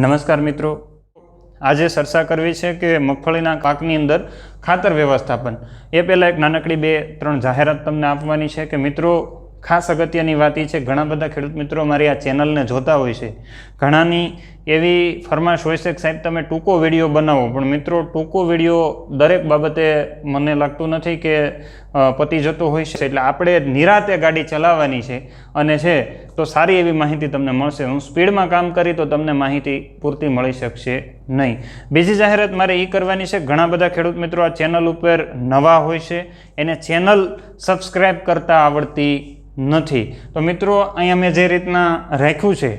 નમસ્કાર મિત્રો. આજે ચર્ચા કરવી છે કે મગફળીના પાકની અંદર ખાતર વ્યવસ્થાપન. એ પહેલાં એક નાનકડી બે, ત્રણ જાહેરાત તમને આપવાની છે કે મિત્રો, ખાસ અગત્યની વાત એ છે, ઘણા બધા ખેડૂત મિત્રો મારી આ ચેનલને જોતા હોય છે. ઘણાની એવી ફરમાશ હોય છે કે સાહેબ, તમે ટૂંકો વીડિયો બનાવો. પણ મિત્રો, ટૂંકો વીડિયો દરેક બાબતે મને લાગતું નથી કે પતી જતો હોય છે. એટલે આપણે નિરાતે ગાડી ચલાવવાની છે. અને છે, તો સારી એવી માહિતી તમને મળશે. હું સ્પીડમાં કામ કરી તો તમને માહિતી પૂરતી મળી શકશે નહીં. બીજી જાહેરાત મારે એ કરવાની છે. ઘણા બધા ખેડૂત મિત્રો આ ચેનલ ઉપર નવા હોય છે. એને ચેનલ સબસ્ક્રાઈબ કરતાં આવડતી નથી. તો મિત્રો, અહીંયા મેં જે રીતના રાખ્યું છે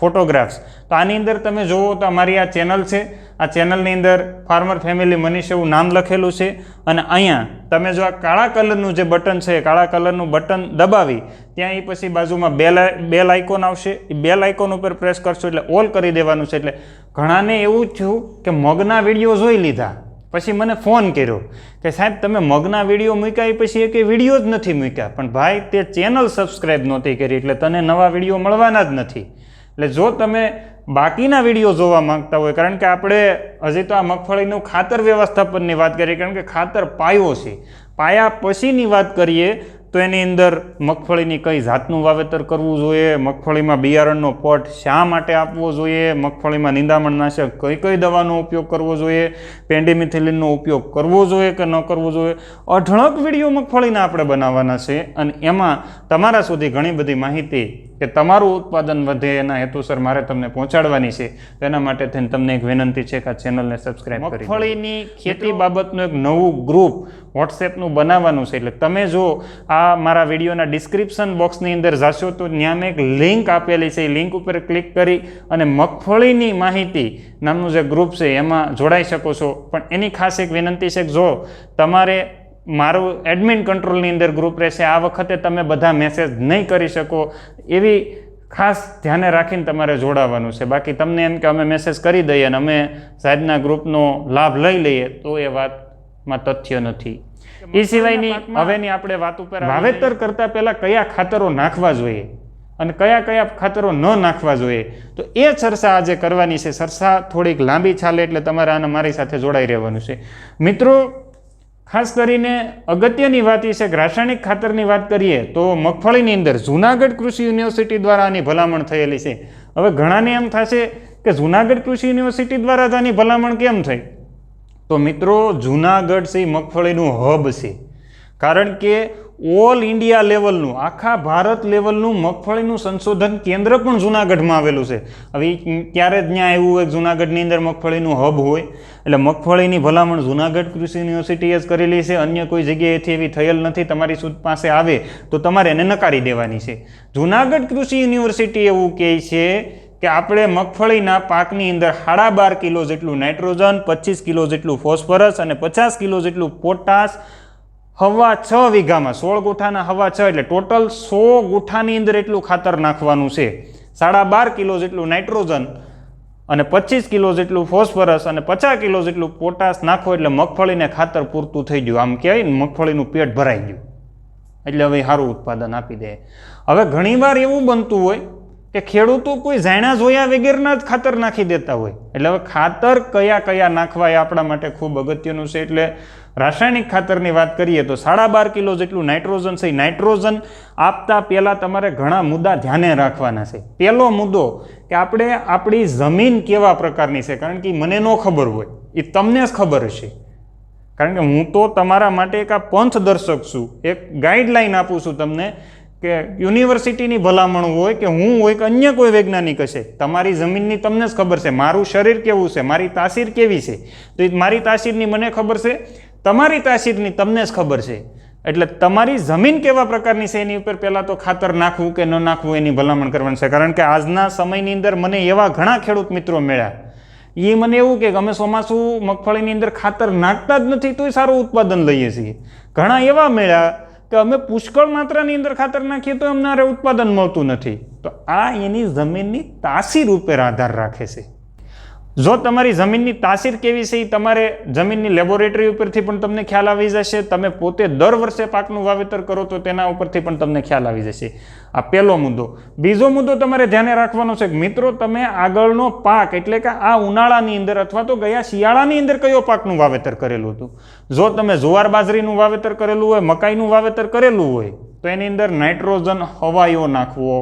ફોટોગ્રાફ્સ. તો આની અંદર તમે જુઓ તો અમારી આ ચેનલ છે. આ ચેનલની અંદર ફાર્મર ફેમિલી મનીષ એવું નામ લખેલું છે. અને અહીંયા તમે જો આ કાળા કલરનું જે બટન છે, કાળા કલરનું બટન દબાવી, ત્યાં એ પછી બાજુમાં બેલ બેલ આઇકોન આવશે. એ બેલ આઇકોન ઉપર પ્રેસ કરશો એટલે ઓલ કરી દેવાનું છે. એટલે ઘણાને એવું થયું કે મગના વીડિયો જોઈ લીધા. પછી મને ફોન કર્યો કે સાહેબ, તમે મગના વીડિયો મૂક્યા એ પછી એક વીડિયો જ નથી મૂક્યા. પણ ભાઈ, તે ચેનલ સબસ્ક્રાઈબ નહોતી કરી એટલે તને નવા વીડિયો મળવાના જ નથી. એટલે જો તમે બાકીના વીડિયો જોવા માંગતા હોય, કારણ કે આપણે હજી તો આ મગફળીનું ખાતર વ્યવસ્થાપનની વાત કરીએ, કારણ કે ખાતર પાયો છે. પાયા પછીની વાત કરીએ, તો એની અંદર મગફળીની કઈ જાતનું વાવેતર કરવું જોઈએ, મગફળીમાં બિયારણનો પટ શા માટે આપવો જોઈએ, મગફળીમાં નિંદામણનાશક કઈ કઈ દવાનો ઉપયોગ કરવો જોઈએ, પેન્ડીમિથિલિનનો ઉપયોગ કરવો જોઈએ કે ન કરવો જોઈએ, અઢળક વીડિયો મગફળીના આપણે બનાવવાના છે. અને એમાં તમારા સુધી ઘણી બધી માહિતી કે તમારું ઉત્પાદન વધે એના હેતુસર મારે તમને પહોંચાડવાની છે તેના માટે થઈને તમને એક વિનંતી છે કે આ ચેનલને સબસ્ક્રાઈબ કરી મગફળીની ખેતી બાબતનું એક નવું ગ્રુપ વોટ્સએપનું બનાવવાનું છે એટલે તમે જો આ મારા વિડીયોના ડિસ્ક્રિપ્શન બોક્સની અંદર જશો તો ત્યાં મેં એક લિંક આપેલી છે એ લિંક ઉપર ક્લિક કરી અને મગફળીની માહિતી નામનું જે ગ્રુપ છે એમાં જોડાઈ શકો છો. પણ એની ખાસ એક વિનંતી છે કે જો તમારે મારું એડમિન કંટ્રોલની અંદર ગ્રુપ રહેશે. આ વખતે તમે બધા મેસેજ નહીં કરી શકો. એવી ખાસ ધ્યાને રાખીને તમારે જોડાવાનું છે. બાકી તમને એમ કે અમે મેસેજ કરી દઈએ અને અમે સાહેબના ગ્રુપનો લાભ લઈ લઈએ તો એ વાતમાં તથ્ય નથી. એ સિવાયની હવેની આપણે વાત ઉપર વાવેતર કરતાં પહેલાં કયા ખાતરો નાખવા જોઈએ અને કયા કયા ખાતરો ન નાખવા જોઈએ? તો એ ચર્ચા આજે કરવાની છે. ચર્ચા થોડીક લાંબી ચાલે એટલે તમારે આને મારી સાથે જોડાઈ રહેવાનું છે. મિત્રો ખાસ કરીને અગત્યની વાત છે કે રાસાયણિક ખાતરની વાત કરીએ તો મગફળીની અંદર જુનાગઢ કૃષિ યુનિવર્સિટી દ્વારા આની ભલામણ થયેલી છે. હવે ઘણાને એમ થશે કે જુનાગઢ કૃષિ યુનિવર્સિટી દ્વારા જ આની ભલામણ કેમ થઈ? તો મિત્રો, જુનાગઢ છે મગફળીનું હબ છે. કારણ કે ઓલ ઇન્ડિયા લેવલનું, આખા ભારત લેવલનું મગફળીનું સંશોધન કેન્દ્ર પણ જુનાગઢમાં આવેલું છે. હવે ક્યારે જ ત્યાં આવ્યું હોય જૂનાગઢની અંદર મગફળીનું હબ હોય? એટલે મગફળીની ભલામણ જુનાગઢ કૃષિ યુનિવર્સિટીએ જ કરેલી છે, અન્ય કોઈ જગ્યાએથી એવી થયેલ નથી, તમારી પાસે આવે તો તમારે એને નકારી દેવાની છે. જુનાગઢ કૃષિ યુનિવર્સિટી એવું કહે છે કે આપણે મગફળીના પાકની અંદર સાડા બાર કિલો જેટલું નાઇટ્રોજન, પચીસ કિલો જેટલું ફોસ્ફરસ અને પચાસ કિલો જેટલું પોટાશ હવા છ વીઘામાં, સોળ ગુઠાના હવા છ, એટલે ટોટલ સો ગુઠાની અંદર એટલું ખાતર નાખવાનું છે. સાડા બાર કિલો જેટલું નાઇટ્રોજન અને પચીસ કિલો જેટલું ફોસ્ફરસ અને પચાસ કિલો જેટલું પોટાશ નાખો એટલે મગફળીને ખાતર પૂરતું થઈ ગયું. આમ કહેવાય મગફળીનું પેટ ભરાઈ ગયું. એટલે હવે સારું ઉત્પાદન આપી દે. હવે ઘણીવાર એવું બનતું હોય કે ખેડૂતો કોઈ જાણ્યા જોયા વગેરેના જ ખાતર નાખી દેતા હોય. એટલે હવે ખાતર કયા કયા નાખવા એ આપણા માટે ખૂબ અગત્યનું છે. એટલે રાસાયણિક ખાતરની વાત કરીએ તો સાડા બાર કિલો જેટલું નાઇટ્રોજન છે. નાઇટ્રોજન આપતા પહેલાં તમારે ઘણા મુદ્દા ધ્યાને રાખવાના છે. પહેલો મુદ્દો કે આપણે આપણી જમીન કેવા પ્રકારની છે? કારણ કે મને ન ખબર હોય. એ તમને જ ખબર હશે કારણ કે હું તો તમારા માટે એક આ પંથ દર્શક છું. એક ગાઈડલાઈન આપું છું તમને કે યુનિવર્સિટીની ભલામણ હોય કે હું હોય કે અન્ય કોઈ વૈજ્ઞાનિક હશે, તમારી જમીનની તમને જ ખબર છે, મારું શરીર કેવું છે, મારી તાસીર કેવી છે, તો એ મારી તાસીરની મને ખબર છે, તમારી તાસીરની તમને જ ખબર છે. એટલે તમારી જમીન કેવા પ્રકારની છે એની ઉપર પહેલાં તો ખાતર નાખવું કે ન નાખવું એની ભલામણ કરવાની છે. કારણ કે આજના સમયની અંદર મને એવા ઘણા ખેડૂત મિત્રો મળ્યા. એ મને એવું કે અમે ચોમાસું મગફળીની અંદર ખાતર નાખતા જ નથી, તોય સારું ઉત્પાદન લઈએ છીએ. ઘણા એવા મળ્યા કે અમે પુષ્કળ માત્રાની અંદર ખાતર નાખીએ તો અમને ઉત્પાદન મળતું નથી. તો આ એની જમીનની તાસીર ઉપર આધાર રાખે છે. જો તમારી જમીનની તાસીર કેવી છે એ તમારે જમીનની લેબોરેટરી ઉપરથી પણ તમને ખ્યાલ આવી જશે. તમે પોતે દર વર્ષે પાકનું વાવેતર કરો તો તેના ઉપરથી પણ તમને ખ્યાલ આવી જશે. આ પહેલો મુદ્દો. બીજો મુદ્દો તમારે ધ્યાને રાખવાનો છે કે મિત્રો, તમે આગળનો પાક એટલે કે આ ઉનાળાની અંદર અથવા તો ગયા શિયાળાની અંદર કયો પાકનું વાવેતર કરેલું હતું? જો તમે જુવાર બાજરીનું વાવેતર કરેલું હોય, મકાઈનું વાવેતર કરેલું હોય, તો એની અંદર નાઇટ્રોજન હવાયો નાખવો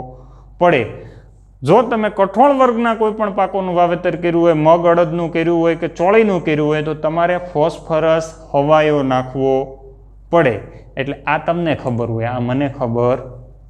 પડે. જો તમે કઠોળ વર્ગના કોઈ પણ પાકોનું વાવેતર કર્યું હોય, મગ અડદનું કર્યું હોય કે ચોળીનું કર્યું હોય, તો તમારે ફોસ્ફરસ હવાયો નાખવો પડે. એટલે આ તમને ખબર હોય, આ મને ખબર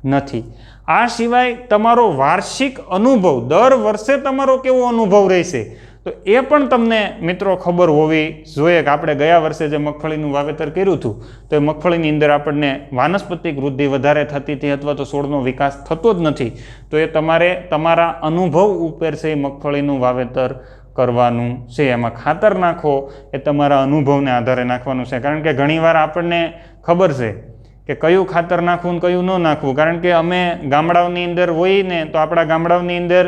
નથી. આ સિવાય તમારો વાર્ષિક અનુભવ, દર વર્ષે તમારો કેવો અનુભવ રહેશે? તો એ પણ તમને મિત્રો ખબર હોવી જોઈએ કે આપણે ગયા વર્ષે જે મગફળીનું વાવેતર કર્યું હતું, તો એ મગફળીની અંદર આપણને વાનસ્પતિક વૃદ્ધિ વધારે થતી હતી અથવા તો છોડનો વિકાસ થતો જ નથી. તો એ તમારે તમારા અનુભવ ઉપર છે એ મગફળીનું વાવેતર કરવાનું છે. એમાં ખાતર નાખો, એ તમારા અનુભવને આધારે નાખવાનું છે. કારણ કે ઘણીવાર આપણને ખબર છે કે કયું ખાતર નાખવું ને કયું ન નાખવું. કારણ કે અમે ગામડાઓની અંદર હોઈએ ને તો આપણા ગામડાઓની અંદર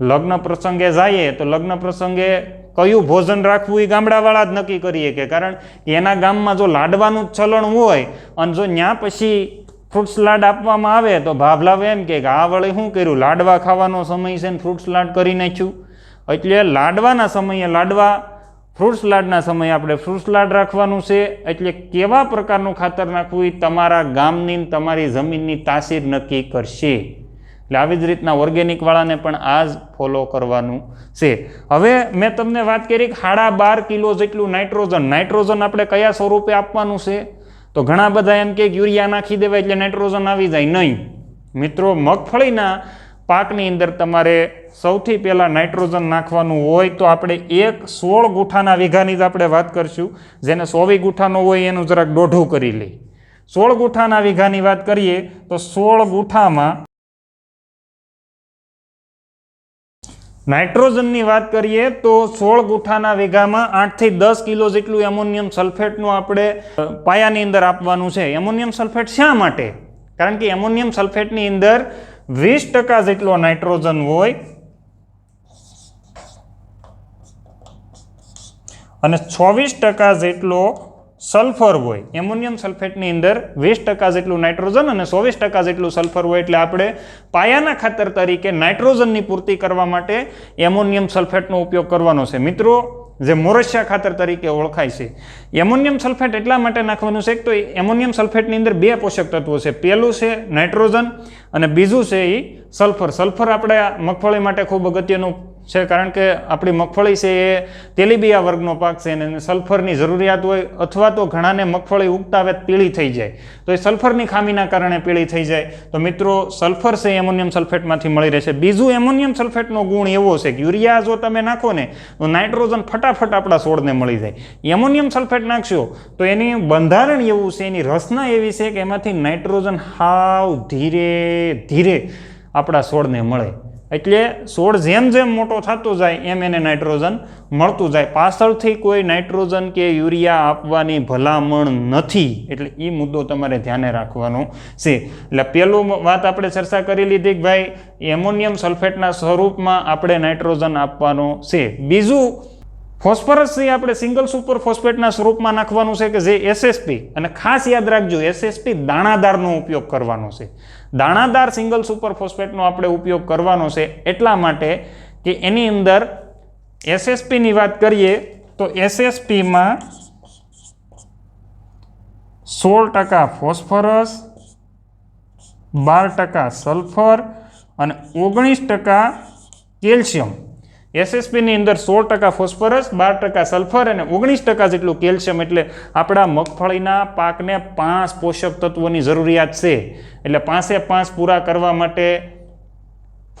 લગ્ન પ્રસંગે જઈએ તો લગ્ન પ્રસંગે કયું ભોજન રાખવું એ ગામડાવાળા જ નક્કી કરીએ કે કારણ એના ગામમાં જો લાડવાનું જ ચલણ હોય અને જો ત્યાં પછી ફ્રૂટ સલાડ આપવામાં આવે તો ભાભલાવે એમ કે આ વળી શું કર્યું? લાડવા ખાવાનો સમય છે ને ફ્રૂટ સલાડ કરી નાખ્યું. એટલે લાડવાના સમયે લાડવા ફ્રૂટ સલાડના સમયે આપણે ફ્રૂટ સલાડ રાખવાનું છે. એટલે કેવા પ્રકારનું ખાતર નાખવું એ તમારા ગામની તમારી જમીનની તાસીર નક્કી કરશે. એટલે આવી જ રીતના ઓર્ગેનિક વાળાને પણ આ જ ફોલો કરવાનું છે. હવે મેં તમને વાત કરી કે સાડા બાર કિલો જેટલું નાઇટ્રોજન નાઇટ્રોજન આપણે કયા સ્વરૂપે આપવાનું છે? તો ઘણા બધા એમ કે યુરિયા નાખી દેવાય એટલે નાઇટ્રોજન આવી જાય. નહીં. મિત્રો, મગફળીના પાકની અંદર તમારે સૌથી પહેલાં નાઇટ્રોજન નાખવાનું હોય તો આપણે એક સોળ ગુઠાના વીઘાની જ આપણે વાત કરશું. જેને સોવી ગુઠાનો હોય એનું જરાક દોઢું કરી લઈ સોળ ગુઠાના વીઘાની વાત કરીએ તો સોળ ગુઠામાં નાઇટ્રોજનની વાત કરીએ તો સોળ ગુઠાના વેગામાં આઠથી દસ કિલો જેટલું એમોનિયમ સલ્ફેટનું આપણે પાયાની અંદર આપવાનું છે. એમોનિયમ સલ્ફેટ શા માટે? કારણ કે એમોનિયમ સલ્ફેટની અંદર વીસ ટકા જેટલો નાઇટ્રોજન હોય. અને છવ્વીસ ટકા જેટલો સલ્ફર હોય, એમોનિયમ સલ્ફેટની અંદર વીસ ટકા જેટલું નાઇટ્રોજન અને ચોવીસ ટકા જેટલું સલ્ફર હોય એટલે આપણે પાયાના ખાતર તરીકે નાઇટ્રોજનની પૂર્તિ કરવા માટે એમોનિયમ સલ્ફેટનો ઉપયોગ કરવાનો છે. મિત્રો, જે મોરસિયા ખાતર તરીકે ઓળખાય છે, એમોનિયમ સલ્ફેટ એટલા માટે નાખવાનું છે કે તો એમોનિયમ સલ્ફેટની અંદર બે પોષક તત્વો છે. પહેલું છે નાઇટ્રોજન અને બીજું છે એ સલ્ફર. સલ્ફર આપણે મગફળી માટે ખૂબ અગત્યનું છે, કારણ કે આપણી મગફળી છે એ તેલીબિયા વર્ગનો પાક છે અને સલ્ફરની જરૂરિયાત હોય અથવા તો ઘણાને મગફળી ઉગતા વેત પીળી થઈ જાય. તો એ સલ્ફરની ખામીના કારણે પીળી થઈ જાય. તો મિત્રો, સલ્ફર છે એમોનિયમ સલ્ફેટમાંથી મળી રહેશે બીજું એમોનિયમ સલ્ફેટનો ગુણ એવો છે કે યુરિયા જો તમે નાખો ને, તો નાઇટ્રોજન ફટાફટ આપણા છોડને મળી જાય. એમોનિયમ સલ્ફેટ નાખશો, તો એની બંધારણ એવું છે, એની રચના એવી છે કે એમાંથી નાઇટ્રોજન હાવ ધીરે ધીરે આપણા છોડને મળે. એટલે છોડ જેમ જેમ મોટો થતો જાય, એમ એને નાઇટ્રોજન મળતું જાય. પાછળથી કોઈ નાઇટ્રોજન કે યુરિયા આપવાની ભલામણ નથી. એટલે એ મુદ્દો તમારે ધ્યાને રાખવાનો છે. એટલે પહેલું વાત આપણે ચર્ચા કરી લીધી કે ભાઈ, એમોનિયમ સલ્ફેટના સ્વરૂપમાં આપણે નાઇટ્રોજન આપવાનો છે. બીજું ફોસ્ફરસ છે એ આપણે સિંગલ સુપર ફોસ્ફેટના સ્વરૂપમાં નાખવાનું છે કે જે એસએસપી અને ખાસ યાદ રાખજો એસએસપી દાણાદારનો ઉપયોગ કરવાનો છે. દાણાદાર સિંગલ સુપર ફોસ્ફેટનો આપણે ઉપયોગ કરવાનો છે એટલા માટે કે એની અંદર એસએસપીની વાત કરીએ, તો એસએસપીમાં સોળ ટકા ફોસ્ફરસ, બાર ટકા સલ્ફર અને ઓગણીસ ટકા કેલ્શિયમ. એસએસપીની અંદર સોળ ટકા ફોસ્ફરસ, બાર ટકા સલ્ફર અને ઓગણીસ ટકા જેટલું કેલ્શિયમ. એટલે આપણા મગફળીના પાકને પાંચ પોષક તત્વોની જરૂરિયાત છે. એટલે પાંચે પાંચ પૂરા કરવા માટે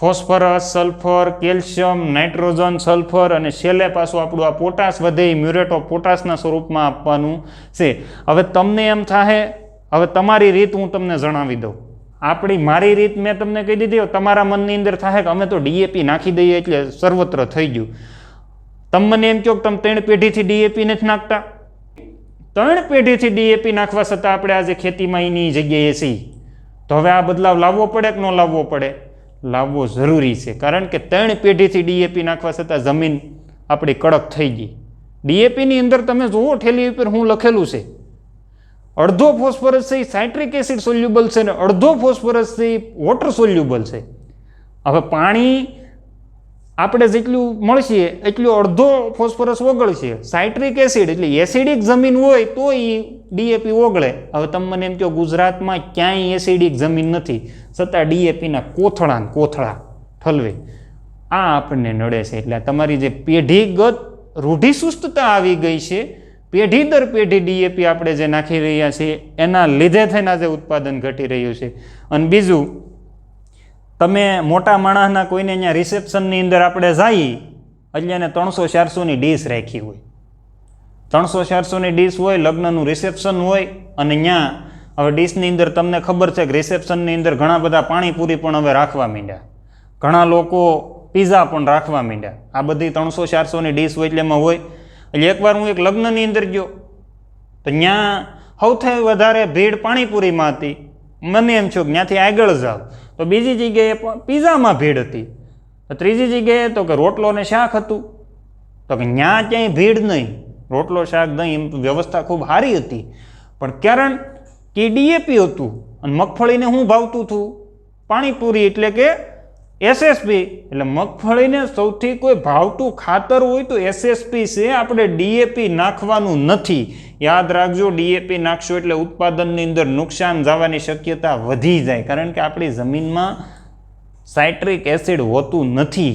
phosphorus, sulphur, calcium, nitrogen, sulphur અને છેલ્લે પાછું આપણું આ પોટાશ વધે મ્યુરેટ ઓફ પોટાશના સ્વરૂપમાં આપવાનું છે. હવે તમને એમ થાય હવે તમારી રીત હું તમને જણાવી દઉં. આપણી મારી રીત મેં તમને કહી દીધી, તમારા મનની અંદર થાય કે અમે તો ડીએપી નાખી દઈએ એટલે સર્વત્ર થઈ ગયું. તમને મને એમ કહો કે તમે ત્રણ પેઢીથી ડીએપી નથી નાખતા. ત્રણ પેઢીથી ડીએપી નાખવા છતાં આપણે આજે ખેતીમાં એની જગ્યાએ છીએ. તો હવે આ બદલાવ લાવવો પડે કે ન લાવવો પડે? લાવવો જરૂરી છે. કારણ કે ત્રણ પેઢીથી ડીએપી નાખવા છતાં જમીન આપણી કડક થઈ ગઈ. ડીએપીની અંદર તમે જુઓ, ઠેલી ઉપર હું લખેલું છે. અડધો ફોસ્ફરસ છે સાઇટ્રિક એસિડ સોલ્યુબલ છે ને અડધો ફોસ્ફરસ છે વોટર સોલ્યુબલ છે. હવે પાણી આપણે જેટલું મળશે, એટલું અડધો ફોસ્ફરસ ઓગળશે. સાઇટ્રિક એસિડ એટલે એસિડિક જમીન હોય તો એ ડીએપી ઓગળે. હવે તમે મને એમ કહો, ગુજરાતમાં ક્યાંય એસિડિક જમીન નથી. છતાં ડીએપીના કોથળા કોથળા ઠલવે. આ આપણને નડે છે. એટલે તમારી જે પેઢીગત રૂઢિસુસ્તતા આવી ગઈ છે પેઢી દર પેઢી ડીએપી આપણે જે નાખી રહ્યા છીએ, એના લીધે થઈને આજે ઉત્પાદન ઘટી રહ્યું છે. અને બીજું, તમે મોટા માણસના કોઈને અહીંયા રિસેપ્શનની અંદર આપણે જઈએ એટલે એને ત્રણસો ચારસોની ડીશ રાખી હોય. ત્રણસો ચારસોની ડીશ હોય, લગ્નનું રિસેપ્શન હોય, અને ત્યાં હવે ડીશની અંદર તમને ખબર છે કે રિસેપ્શનની અંદર ઘણા બધા પાણીપુરી પણ હવે રાખવા માંડ્યા. ઘણા લોકો પીઝા પણ રાખવા માંડ્યા. આ બધી ત્રણસો ચારસોની ડીશ હોય એટલે એમાં હોય. એટલે એકવાર હું એક લગ્નની અંદર ગયો, તો ત્યાં સૌથી વધારે ભીડ પાણીપુરીમાં હતી. મને એમ છો કે ત્યાંથી આગળ જાઓ તો બીજી જગ્યાએ પીઝામાં ભીડ હતી. તો ત્રીજી જગ્યાએ તો કે રોટલો ને શાક હતું. તો કે ત્યાં ક્યાંય ભીડ નહીં. રોટલો, શાક, દહીં, એમ વ્યવસ્થા ખૂબ સારી હતી. પણ કારણ કે ડીએપી હતું અને મગફળીને હું ભાવતું હતું. પાણીપુરી એટલે કે એસએસપી એટલે મગફળીને સૌથી કોઈ ભાવતું ખાતર હોય તો એસએસપી છે, આપણે ડીએપી નાખવાનું નથી. યાદ રાખજો ડીએપી નાખશો એટલે ઉત્પાદનની અંદર નુકસાન જવાની શક્યતા વધી જાય. કારણ કે આપણી જમીનમાં સાઇટ્રિક એસિડ હોતું નથી.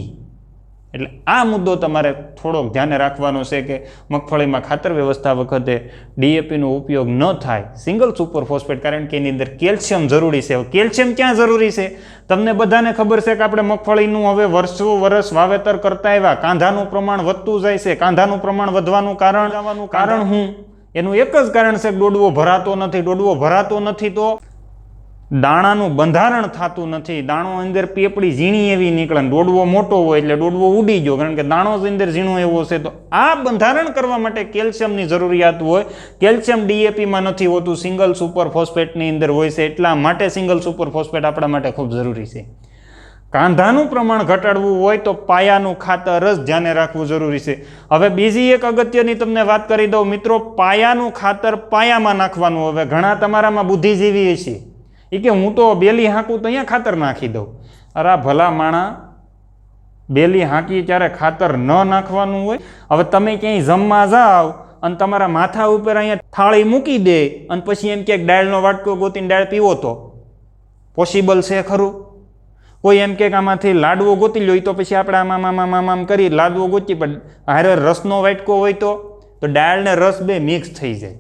એટલે આ મુદ્દો તમારે થોડોક ધ્યાને રાખવાનો છે કે મગફળીમાં ખાતર વ્યવસ્થા વખતે ડીએપીનો ઉપયોગ ન થાય. સિંગલ સુપર ફોસ્ફેટ કારણ કે એની અંદર કેલ્શિયમ જરૂરી છે. કેલ્શિયમ ક્યાં જરૂરી છે? તમને બધાને ખબર છે કે આપણે મગફળીનું હવે વર્ષો વર્ષ વાવેતર કરતા આવ્યા. કાંધાનું પ્રમાણ વધતું જાય છે. કાંધાનું પ્રમાણ વધવાનું કારણ? કારણ હું? એનું એક જ કારણ છે ડોડવો ભરાતો નથી. ડોડવો ભરાતો નથી તો દાણાનું બંધારણ થતું નથી. દાણો અંદર પેપડી ઝીણી એવી નીકળે દોડવો મોટો હોય એટલે ડોડવો ઉડી ગયો. કારણ કે દાણો જ અંદર ઝીણો એવો છે. તો આ બંધારણ કરવા માટે કેલ્શિયમની જરૂરિયાત હોય. કેલ્શિયમ ડીએપીમાં નથી હોતું. સિંગલ સુપર ફોસ્ફેટની અંદર હોય છે. એટલા માટે સિંગલ સુપર ફોસ્ફેટ આપણા માટે ખૂબ જરૂરી છે. કાંધાનું પ્રમાણ ઘટાડવું હોય તો પાયાનું ખાતર જ ધ્યાને રાખવું જરૂરી છે. હવે બીજી એક અગત્યની તમને વાત કરી દઉં. મિત્રો, પાયાનું ખાતર પાયામાં નાખવાનું. હવે ઘણા તમારામાં બુદ્ધિજીવી છે. એ કે હું તો બેલી હાંકું તો અહીંયા ખાતર નાખી દઉં. અરે ભલા માણા, બેલી હાંકી ત્યારે ખાતર ન નાખવાનું હોય. હવે તમે ક્યાંય જમવા જાઓ અને તમારા માથા ઉપર અહીંયા થાળી મૂકી દે અને પછી એમ ક્યાંક ડાળનો વાટકો ગોતીને ડાળ પીવો તો. પોસિબલ છે ખરું? કોઈ એમ કે આમાંથી લાડવો ગોતી લો તો પછી આપણે આમ આમ આમ કરી લાડવો ગોતી, પણ હારે રસનો વાટકો હોય તો તો ડાળને રસ બે મિક્સ થઈ જાય.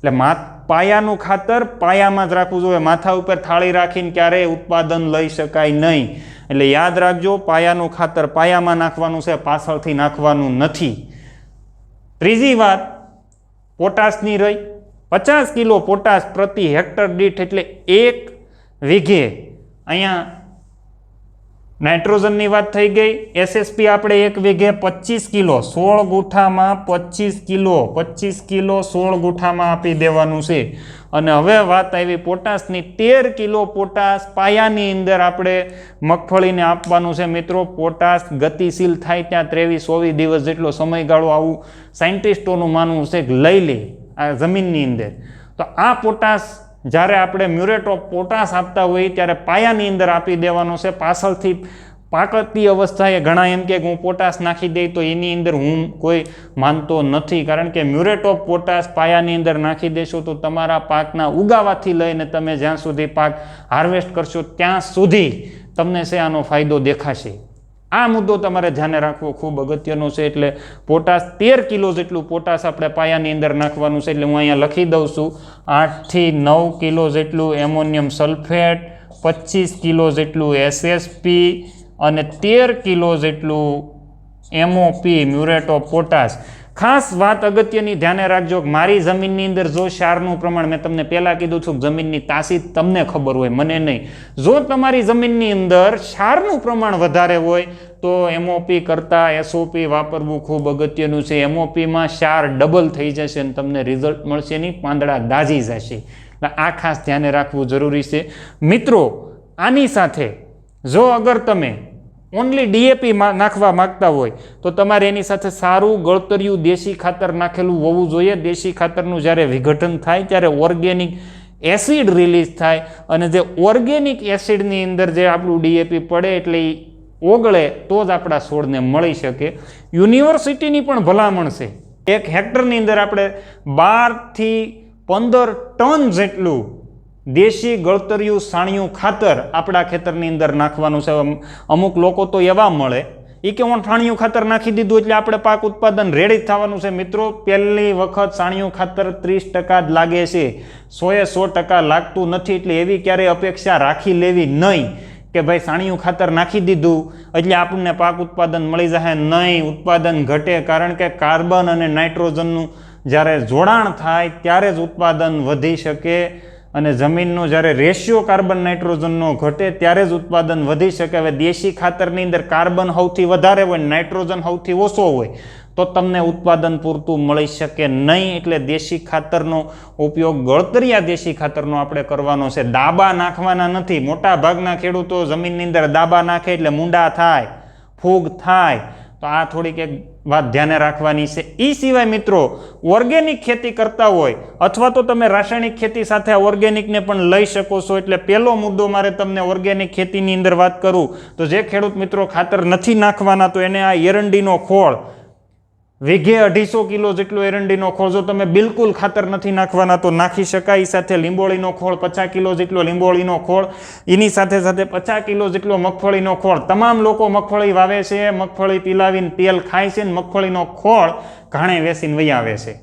એટલે મા પાયાનું ખાતર પાયામાં જ રાખવું જોઈએ. માથા ઉપર થાળી રાખીને ક્યારેય ઉત્પાદન લઈ શકાય નહીં. એટલે યાદ રાખજો, પાયાનું ખાતર પાયામાં નાખવાનું છે, પાછળથી નાખવાનું નથી. ત્રીજી વાત, પોટાશની રહી. પચાસ કિલો પોટાશ પ્રતિ હેક્ટર દીઠ એટલે એક વીઘે. અહીંયા નાઇટ્રોજનની વાત થઈ ગઈ. એસએસપી આપણે એક વીઘે પચીસ કિલો, સોળ ગુઠામાં પચીસ કિલો પચીસ કિલો સોળ ગુઠામાં આપી દેવાનું છે. અને હવે વાત આવી પોટાશની. તેર કિલો પોટાશ પાયાની અંદર આપણે મગફળીને આપવાનું છે. મિત્રો, પોટાશ ગતિશીલ થાય ત્યાં ત્રેવીસ ચોવીસ દિવસ જેટલો સમયગાળો આવું સાયન્ટિસ્ટોનું માનવું છે લઈ લે આ જમીનની અંદર. તો આ પોટાશ જ્યારે આપણે મ્યુરેટ ઓફ પોટાશ આપતા હોઈએ ત્યારે પાયાની અંદર આપી દેવાનો છે. પાછળથી પાકતી અવસ્થાએ ઘણા એમ કે હું પોટાશ નાખી દઈ તો એની અંદર હું કોઈ માનતો નથી. કારણ કે મ્યુરેટ ઓફ પોટાશ પાયાની અંદર નાખી દેશો તો તમારા પાકના ઉગાવાથી લઈને તમે જ્યાં સુધી પાક હાર્વેસ્ટ કરશો ત્યાં સુધી તમને છે આનો ફાયદો દેખાશે. આ મુદ્દો તમારે ધ્યાને રાખવો ખૂબ અગત્યનો છે, એટલે પોટાશ તેર કિલો જેટલું પોટાશ આપણે પાયાની અંદર નાખવાનું છે, એટલે હું અહીંયા લખી દઉં છું. આઠથી નવ કિલો જેટલું એમોનિયમ સલ્ફેટ, પચીસ કિલો જેટલું એસએસપી અને તેર કિલો જેટલું એમઓપી મ્યુરેટ ઓફ પોટાશ. ખાસ વાત અગત્યની ધ્યાને રાખજો મારી જમીનની અંદર જો ક્ષારનું પ્રમાણ મેં તમને પહેલાં કીધું છું જમીનની તાસીદ તમને ખબર હોય, મને નહીં. જો તમારી જમીનની અંદર ક્ષારનું પ્રમાણ વધારે હોય, તો એમઓપી કરતાં એસઓપી વાપરવું ખૂબ અગત્યનું છે. એમઓપીમાં ક્ષાર ડબલ થઈ જશે અને તમને રિઝલ્ટ મળશે નહીં, પાંદડા દાઝી જશે. આ ખાસ ધ્યાને રાખવું જરૂરી છે. મિત્રો, આની સાથે જો અગર તમે ઓનલી ડીએપી નાખવા માગતા હોય, તો તમારે એની સાથે સારું ગળતરિયું દેશી ખાતર નાખેલું હોવું જોઈએ. દેશી ખાતરનું જ્યારે વિઘટન થાય, ત્યારે ઓર્ગેનિક એસિડ રિલીઝ થાય અને જે ઓર્ગેનિક એસિડની અંદર જે આપણું ડીએપી પડે એટલે ઓગળે, તો જ આપણા છોડને મળી શકે. યુનિવર્સિટીની પણ ભલામણ છે. એક હેક્ટરની અંદર આપણે બારથી પંદર ટન જેટલું દેશી ગળતરિયું સાણિયું ખાતર આપણા ખેતરની અંદર નાખવાનું છે. અમુક લોકો તો એવા મળે એ કે હું ખાતર નાખી દીધું એટલે આપણે પાક ઉત્પાદન રેડી થવાનું છે. મિત્રો, પહેલી વખત સાણિયું ખાતર ત્રીસ ટકા જ લાગે છે. સોએ સો ટકા લાગતું નથી એટલે એવી ક્યારેય અપેક્ષા રાખી લેવી નહીં કે ભાઈ સાણિયું ખાતર નાખી દીધું એટલે આપણને પાક ઉત્પાદન મળી જાય. નહીં, ઉત્પાદન ઘટે કારણ કે કાર્બન અને નાઇટ્રોજનનું જ્યારે જોડાણ થાય ત્યારે જ ઉત્પાદન વધી શકે. અને જમીનનો જ્યારે રેશિયો કાર્બન નાઇટ્રોજનનો ઘટે ત્યારે જ ઉત્પાદન વધી શકે. હવે દેશી ખાતરની અંદર કાર્બન સૌથી વધારે હોય, નાઇટ્રોજન સૌથી ઓછો હોય, તો તમને ઉત્પાદન પૂરતું મળી શકે નહીં. એટલે દેશી ખાતરનો ઉપયોગ ગળતરિયા દેશી ખાતરનો આપણે કરવાનો છે. દાબા નાખવાના નથી. મોટા ભાગના ખેડૂતો જમીનની અંદર દાબા નાખે એટલે મૂંડા થાય, ફૂગ થાય. તો આ થોડીક એક વાત ધ્યાને રાખવાની છે. એ સિવાય મિત્રો ઓર્ગેનિક ખેતી કરતા હોય અથવા તો તમે રાસાયણિક ખેતી સાથે ઓર્ગેનિકને પણ લઈ શકો છો. એટલે પહેલો મુદ્દો મારે તમને ઓર્ગેનિક ખેતીની અંદર વાત કરું. તો જે ખેડૂત મિત્રો ખાતર નથી નાખવાના, તો એને આ એરંડીનો ખોળ વીઘે અઢીસો કિલો જેટલો એરંડીનો ખોળ જો તમે બિલકુલ ખાતર નથી નાખવાના તો નાખી શકાય. સાથે લીંબોળીનો ખોળ, પચાસ કિલો જેટલો લીંબોળીનો ખોળ એની સાથે સાથે પચાસ કિલો જેટલો મગફળીનો ખોળ. તમામ લોકો મગફળી વાવે છે, મગફળી પીલાવીને તેલ ખાય છે ને મગફળીનો ખોળ ઘાણે વેસીને વહી આવે છે.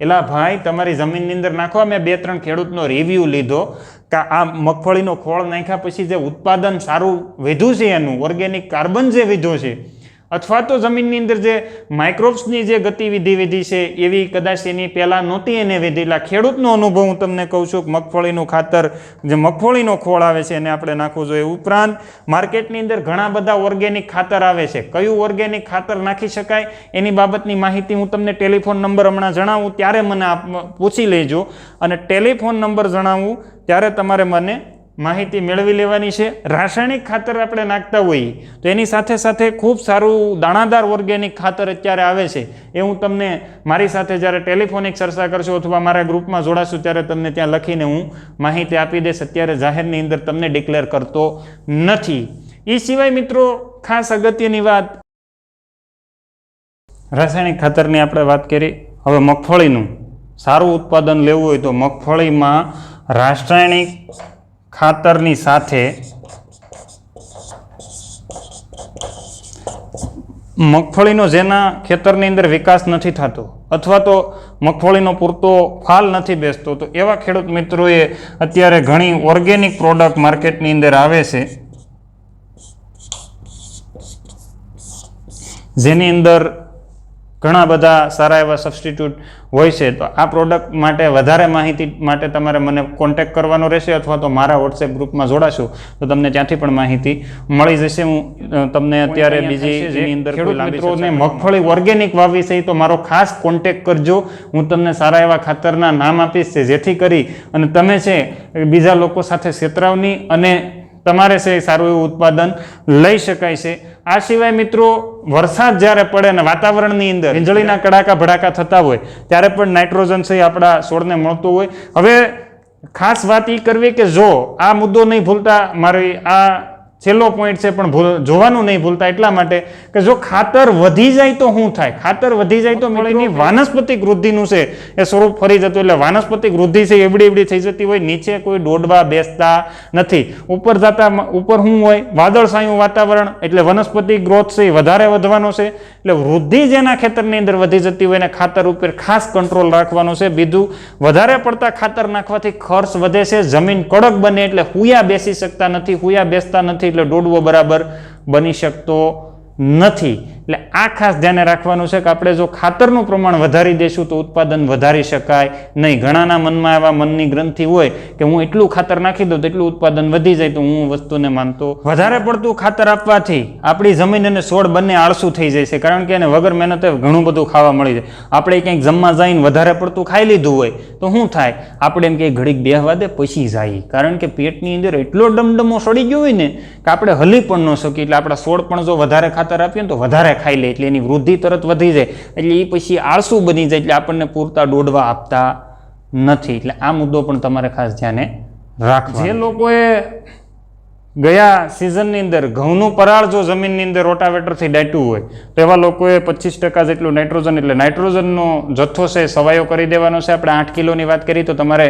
એલા ભાઈ, તમારી જમીનની અંદર નાખો. મેં બે ત્રણ ખેડૂતનો રિવ્યૂ લીધો કે આ મગફળીનો ખોળ નાખ્યા પછી જે ઉત્પાદન સારું વધ્યું છે એનું ઓર્ગેનિક કાર્બન જે વધ્યો છે અથવા તો જમીનની અંદર જે માઇક્રોબ્સની જે ગતિવિધિ વિધિ છે, એવી કદાચ એની પહેલાં નહોતી એને વિધેલા ખેડૂતનો અનુભવ હું તમને કહું છું મગફળીનું ખાતર, જે મગફળીનો ખોળ આવે છે એને આપણે નાખવું જોઈએ. ઉપરાંત માર્કેટની અંદર ઘણા બધા ઓર્ગેનિક ખાતર આવે છે. કયું ઓર્ગેનિક ખાતર નાખી શકાય? એની બાબતની માહિતી હું તમને ટેલિફોન નંબર હમણાં જણાવું, ત્યારે મને પૂછી લેજો. અને ટેલિફોન નંબર જણાવું, ત્યારે તમારે મને માહિતી મેળવી લેવાની છે. રાસાયણિક ખાતર આપણે નાખતા હોઈએ તો એની સાથે સાથે ખૂબ સારું દાણાદાર ઓર્ગેનિક ખાતર અત્યારે આવે છે. એ હું તમને મારી સાથે જ્યારે ટેલિફોનિક ચર્ચા કરશો અથવા મારા ગ્રુપમાં જોડાશું ત્યારે તમને ત્યાં લખીને હું માહિતી આપી દઈશ. અત્યારે જાહેરની અંદર તમને ડિક્લેર કરતો નથી. એ સિવાય મિત્રો ખાસ અગત્યની વાત રાસાયણિક ખાતરની આપણે વાત કરી. હવે મગફળીનું સારું ઉત્પાદન લેવું હોય તો મગફળીમાં રાસાયણિક ખાતરની સાથે મગફળીનો જેના ખેતરની અંદર વિકાસ નથી થતો અથવા તો મગફળીનો પૂરતો ફાલ નથી બેસતો, તો એવા ખેડૂત મિત્રોએ અત્યારે ઘણી ઓર્ગેનિક પ્રોડક્ટ માર્કેટની અંદર આવે છે. જેની અંદર ઘણા બધા સારા એવા સબસ્ટિટ્યૂટ હોય છે. તો આ પ્રોડક્ટ માટે વધારે માહિતી માટે તમારે મને કોન્ટેક્ટ કરવાનો રહેશે અથવા તો મારા વોટ્સએપ ગ્રુપમાં જોડાશો તો તમને ત્યાંથી પણ માહિતી મળી જશે. હું તમને અત્યારે બીજી અંદર મિત્રોને મગફળી ઓર્ગેનિક વાવી છે તો મારો ખાસ કોન્ટેક્ટ કરજો. હું તમને સારા એવા ખાતરના નામ આપીશ છે જેથી કરી અને તમે છે બીજા લોકો સાથે છેતરાવની અને તમારે છે સારું એવું ઉત્પાદન લઈ શકાય છે. આ સિવાય મિત્રો, વરસાદ જ્યારે પડે ને વાતાવરણની અંદર વીજળીના કડાકા ભડાકા થતા હોય, ત્યારે પણ નાઇટ્રોજન છે આપણા છોડને મળતું હોય. હવે ખાસ વાત એ કરવી કે જો આ મુદ્દો નહીં ભૂલતા, મારી આ છેલ્લો પોઈન્ટ છે પણ ભૂલ- જોવાનું નહીં ભૂલતા એટલા માટે કે જો ખાતર વધી જાય તો શું થાય? ખાતર વધી જાય તો મળીની વાનસ્પતિક વૃદ્ધિનું છે એ સ્વરૂપ ફરી જતું એટલે વાનસ્પતિક વૃદ્ધિ છે એવડી એવડી થઈ જતી હોય નીચે કોઈ દોડવા બેસતા નથી. ઉપર જતા ઉપર શું હોય વાદળછાયું વાતાવરણ એટલે વનસ્પતિ ગ્રોથ છે એ વધારે વધવાનો છે એટલે વૃદ્ધિ જેના ખેતરની અંદર વધી જતી હોય એને ખાતર ઉપર ખાસ કંટ્રોલ રાખવાનો છે. બીજું વધારે પડતા ખાતર નાખવાથી ખર્ચ વધે છે જમીન કડક બને એટલે હુયા બેસી શકતા નથી હુયા બેસતા નથી એટલે દોડવો બરાબર બની શકતો નથી. એટલે આ ખાસ ધ્યાને રાખવાનું છે કે આપણે જો ખાતરનું પ્રમાણ વધારી દેશું તો ઉત્પાદન વધારી શકાય નહીં. ઘણાના મનમાં એવા મનની ગ્રંથિ હોય કે હું એટલું ખાતર નાખી દઉં તો એટલું ઉત્પાદન વધી જાય તો હું વસ્તુને માનતો વધારે પડતું ખાતર આપવાથી આપણી જમીન અને છોડ બંને આળસુ થઈ જાય છે. કારણ કે એને વગર મહેનતે ઘણું બધું ખાવા મળી જાય. આપણે ક્યાંક જમવા જઈને વધારે પડતું ખાઈ લીધું હોય તો શું થાય? આપણે એમ કે ઘડીક બેહવા દે, પછી જાય. કારણ કે પેટની અંદર એટલો ડમડમો સડી ગયો હોય ને કે આપણે હલી પણ ન શકીએ. એટલે આપણા છોડ પણ જો વધારે ખાતર આપીએ ને તો વધારે ખાઈ લે એટલે એની વૃદ્ધિ તરત વધી જાય. એટલે એ પછી આળસુ બની જાય એટલે આપણને પૂરતા દોડવા આપતા નથી. એટલે આ મુદ્દો પણ તમારે ખાસ ધ્યાને રાખવા જે લોકોએ ગયા સિઝનની અંદર ઘઉંનું પરાળ જો જમીનની અંદર રોટાવેટરથી ડેટું હોય, તો એવા લોકોએ પચીસ ટકા જેટલું નાઇટ્રોજન એટલે નાઇટ્રોજનનો જથ્થો છે સવાયો કરી દેવાનો છે. આપણે આઠ કિલોની વાત કરી, તો તમારે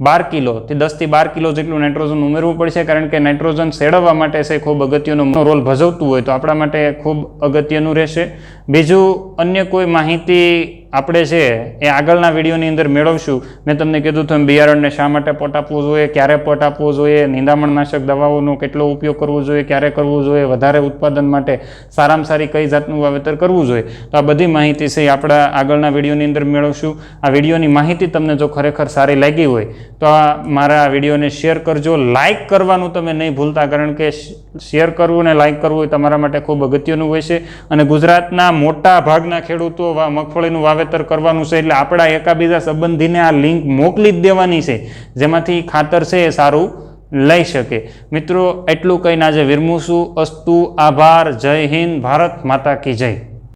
બાર કિલો તે દસથી બાર કિલો જેટલું નાઇટ્રોજન ઉમેરવું પડશે, કારણ કે નાઇટ્રોજન સેડવવા માટે છે ખૂબ અગત્યનો રોલ ભજવતું હોય, તો આપણા માટે ખૂબ અગત્યનું રહેશે. બીજું અન્ય કોઈ માહિતી આપણે છે એ આગળના વિડીયોની અંદર મેળવશું, મેં તમને કીધું હતું બિયારણને શા માટે પોટ આપવું જોઈએ, ક્યારે પોટ આપવું જોઈએ નિંદામણનાશક દવાઓનો કેટલો ઉપયોગ કરવો જોઈએ, ક્યારે કરવું જોઈએ, વધારે ઉત્પાદન માટે સારામાં સારી કઈ જાતનું વાવેતર કરવું જોઈએ. તો આ બધી માહિતી છે આપણા આગળના વિડીયોની અંદર મેળવશું. આ વિડીયોની માહિતી તમને જો ખરેખર સારી લાગી હોય, તો આ મારા વિડીયોને શેર કરજો. લાઇક કરવાનું તમે નહીં ભૂલતા, કારણ કે શેર કરવું અને લાઇક કરવું એ તમારા માટે ખૂબ અગત્યનું હોય છે. અને ગુજરાતના મોટા ભાગના ખેડૂતો મગફળીનું મગફળીનું વાવેતર કરવાનું છે એટલે આપણા એકાબીજા સંબંધીને આ લિંક મોકલી જ દેવાની છે, જેમાંથી ખાતર છે એ સારું લઈ શકે. મિત્રો, એટલું કહીને આજે વિરમું અસ્તુ, આભાર. જય હિન્દ. ભારત માતા કી જય.